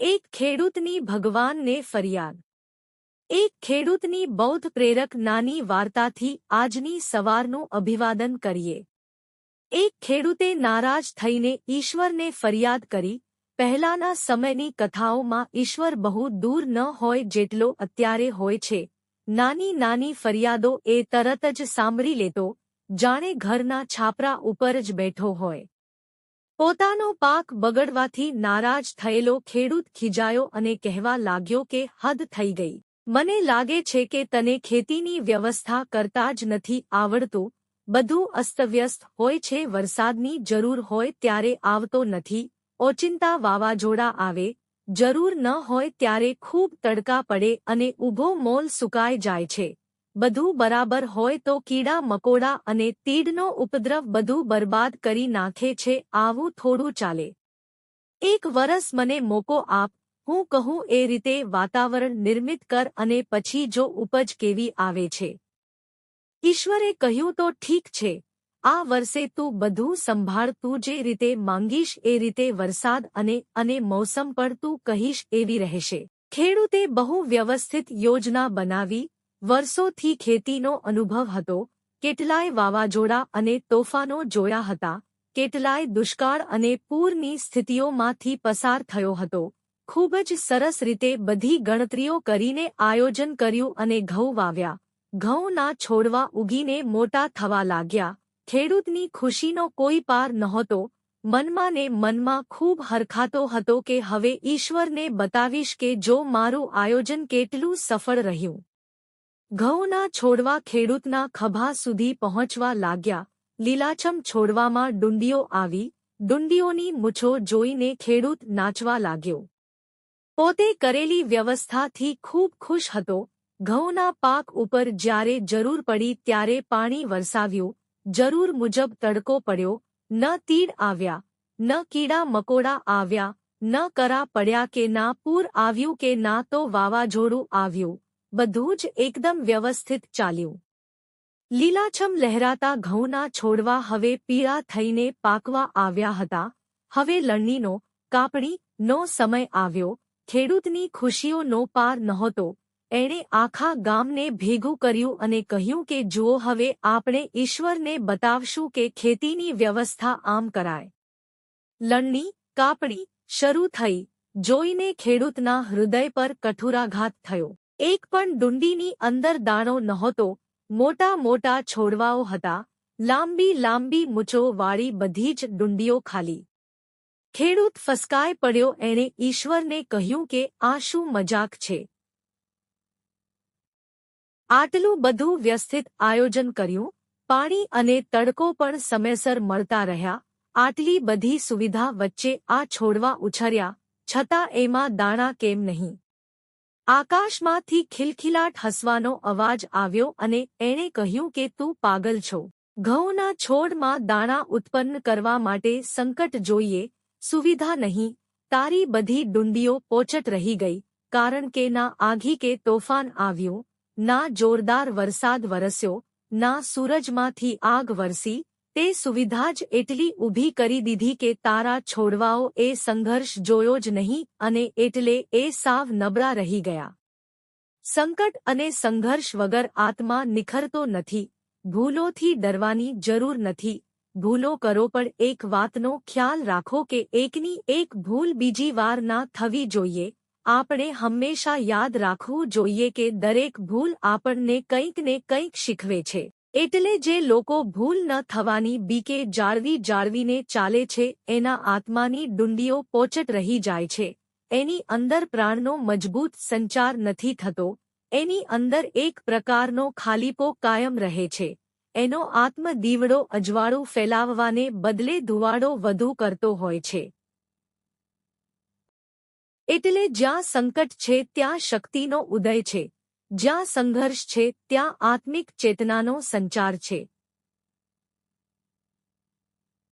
એક ખેડૂતની ભગવાનને ફરિયાદ. એક ખેડૂતની બૌદ્ધ પ્રેરક નાની વાર્તાથી આજની સવારનું અભિવાદન કરીએ. એક ખેડૂતે નારાજ થઈને ઈશ્વરને ફરિયાદ કરી, પહેલાના સમયની કથાઓમાં ઈશ્વર બહુ દૂર ન હોય જેટલો અત્યારે હોય છે. નાની નાની ફરિયાદો એ તરત જ સાંભળી લેતો, જાણે ઘરના છાપરા ઉપર જ બેઠો હોય. પોતાનો પાક બગડવાથી નારાજ થયેલો ખેડૂત ખીજાયો અને કહેવા લાગ્યો કે હદ થઈ ગઈ. મને લાગે છે કે તને ખેતીની વ્યવસ્થા કરતા જ નથી આવડતું. બધું અસ્તવ્યસ્ત હોય છે, વરસાદની જરૂર હોય ત્યારે આવતો નથી. ઓચિંતા વાવાઝોડા આવે, જરૂર ન હોય ત્યારે ખૂબ તડકા પડે અને ઊભો મોલ સુકાઈ જાય છે. બધું બરાબર હોય તો કીડા, મકોડા અને તીડનો ઉપદ્રવ બધું બરબાદ કરી નાખે છે. આવું થોડું ચાલે. એક વરસ મને મોકો આપ. હું કહું એ રીતે વાતાવરણ નિર્મિત કર અને પછી જો ઉપજ કેવી આવે છે. ઈશ્વરે કહ્યું તો ઠીક છે. આ વર્ષે તું બધું સંભાળ, તું જે રીતે માંગીશ એ રીતે વરસાદ અને અને મોસમ પર તું કહીશ એવી રહેશે. ખેડૂતે બહુ વ્યવસ્થિત યોજના બનાવી વર્ષોથી ખેતીનો અનુભવ હતો. કેટલાય વાવાઝોડા અને તોફાનો જોયા હતા. કેટલાય દુષ્કાળ અને પૂરની સ્થિતિઓમાંથી પસાર થયો હતો. ખૂબ જ સરસ રીતે બધી ગણતરીઓ કરીને આયોજન કર્યું અને ઘઉં વાવ્યા. ઘઉંના છોડવા ઉગીને મોટા થવા લાગ્યા. ખેડૂતની ખુશીનો કોઈ પાર નહોતો. મનમાં ને મનમાં ખૂબ હરખાતો હતો કે હવે ઈશ્વરને બતાવીશ કે જો મારું આયોજન કેટલું સફળ રહ્યું. ઘઉંના છોડવા ખેડૂતના ખભા સુધી પહોંચવા લાગ્યા. લીલાછમ છોડવામાં ડુંડીઓ આવી. ડુંડીઓની મૂછો જોઈને ખેડૂત નાચવા લાગ્યો. પોતે કરેલી વ્યવસ્થાથી ખૂબ ખુશ હતો. ઘઉંના પાક ઉપર જ્યારે જરૂર પડી ત્યારે પાણી વરસાવ્યું. જરૂર મુજબ તડકો પડ્યો. ન તીડ આવ્યા, ન કીડા મકોડા આવ્યા, ન કરા પડ્યા કે ના પૂર આવ્યું કે ના તો વાવાઝોડું આવ્યું. બધું જ એકદમ વ્યવસ્થિત ચાલ્યું. લીલાછમ લહેરાતા ઘઉંના છોડવા હવે પીળા થઈને પાકવા આવ્યા હતા. હવે લણણીનો, કાપણીનો સમય આવ્યો. ખેડૂતની ખુશીઓનો પાર નહોતો. એણે આખા ગામને ભેગું કર્યું અને કહ્યું કે જુઓ હવે આપણે ઈશ્વરને બતાવશું કે ખેતીની વ્યવસ્થા આમ કરાય. લણણી, કાપણી શરૂ થઈ. જોઈને ખેડૂતના હૃદય પર કઠોરાઘાત થયો. એક પણ ડુંડીની અંદર દાણો નહોતો, મોટા મોટા છોડવાઓ હતા, લાંબી લાંબી મૂછો વાળી બધી જ ડુંડીઓ ખાલી. ખેડૂત ફસકાય પડ્યો એણે ઈશ્વરને કહ્યું કે આ શું મજાક છે? આટલું બધું વ્યવસ્થિત આયોજન કર્યું, પાણી અને તડકો પણ સમયસર મળતા રહ્યા, આટલી બધી સુવિધા વચ્ચે આ છોડવા ઉછર્યા, છતાં એમાં દાણા કેમ નહીં? આકાશમાંથી ખિલખિલાટ હસવાનો અવાજ આવ્યો અને એણે કહ્યું કે તું પાગલ છો. ઘઉંના છોડમાં દાણા ઉત્પન્ન કરવા માટે સંકટ જોઈએ, સુવિધા નહીં, તારી બધી ડુંડીઓ પોચટ રહી ગઈ, કારણ કે ના આઘી કે તોફાન આવ્યું, ના જોરદાર વરસાદ વરસ્યો, ના સૂરજમાંથી આગ વરસી તે સુવિધા જ એટલી ઊભી કરી દીધી કે તારા છોડવાઓ એ સંઘર્ષ જોયો જ નહીં અને એટલે એ સાવ નબળા રહી ગયા. સંકટ અને સંઘર્ષ વગર આત્મા નિખરતો નથી. ભૂલોથી ડરવાની જરૂર નથી. ભૂલો કરો પણ એક વાતનો ખ્યાલ રાખો કે એકની એક ભૂલ બીજી વાર ના થવી જોઈએ. આપણે હંમેશા યાદ રાખવું જોઈએ કે દરેક ભૂલ આપણને કંઈક ને કંઈક શીખવે છે. એટલે જે લોકો ભૂલ ન થવાની બીકે જાળવી જાળવીને ચાલે છે, એના આત્માની ડુંડીઓ પોચટ રહી જાય છે. એની અંદર પ્રાણનો મજબૂત સંચાર નથી થતો. એની અંદર એક પ્રકારનો ખાલીપો કાયમ રહે છે. એનો આત્મ દીવડો અજવાળું ફેલાવવાને બદલે ધુવાડો વધુ કરતો હોય છે. એટલે જ્યાં સંકટ છે, ત્યાં શક્તિનો ઉદય છે. જ્યાં સંઘર્ષ છે ત્યાં આત્મિક ચેતનાનો સંચાર છે.